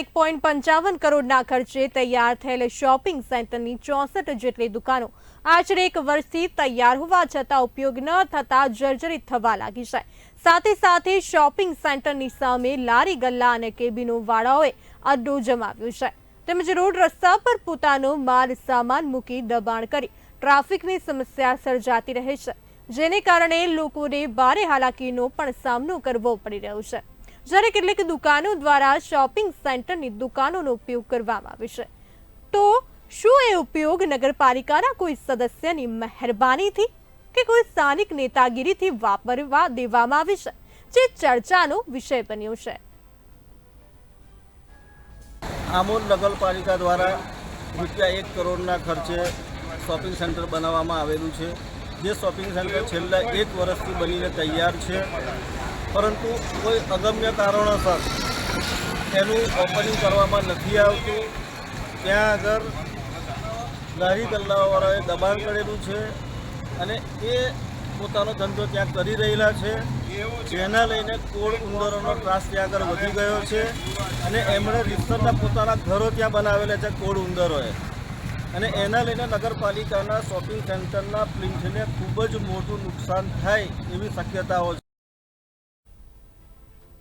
એક પોઈન્ટ પંચાવન કરોડના ખર્ચે તૈયાર થયેલ શોપિંગ સેન્ટરની ચોસઠ જેટલી દુકાનો આશરે એક વર્ષથી તૈયાર હોવા છતાં ઉપયોગ ન થતાં જર્જરિત થવા લાગી છે. સાથે સાથે શોપિંગ સેન્ટરની સામે લારી ગલ્લા અને કેબિનો વાળાઓએ અડ્ડો જમાવ્યો છે. તેમજ રોડ રસ્તા પર પોતાનો માલ સામાન મૂકી દબાણ કરી ટ્રાફિકની સમસ્યા સર્જાતી રહે છે, જેને કારણે લોકોને ભારે હાલાકીનો પણ સામનો કરવો પડી રહ્યો છે. જ્યારે કેટલીક દુકાનો દ્વારા શોપિંગ સેન્ટરની દુકાનોનો ઉપયોગ કરવામાં આવે છે. તો શું એ ઉપયોગ નગરપાલિકાના કોઈ સદસ્યની મહેરબાનીથી કે કોઈ સ્થાનિક નેતાગીરીથી વાપરવા દેવામાં આવે છે? જે ચર્ચાનો વિષય બન્યો છે. આમોદ નગરપાલિકા દ્વારા રૂપિયા એક કરોડના ખર્ચે શોપિંગ સેન્ટર બનાવવામાં આવેલું છે. જે શોપિંગ સેન્ટર છેલ્લા એક વર્ષથી બનીને તૈયાર છે. પરંતુ કોઈ અગમ્ય કારણોસર એનું ઓપનિંગ કરવામાં નથી આવતું. ત્યાં આગળ લારી ગલ્લાવાળાએ દબાણ કરેલું છે અને એ પોતાનો ધંધો ત્યાં કરી રહેલા છે. જેના લઈને કોળ ઉંદરોનો ત્રાસ ત્યાં આગળ વધી ગયો છે અને એમણે રીતસરના પોતાના ઘરો ત્યાં બનાવેલા છે કોળ ઉંદરોએ. અને એના લઈને નગરપાલિકાના શોપિંગ સેન્ટરના પ્રિન્ટને ખૂબ જ મોટું નુકસાન થાય એવી શક્યતાઓ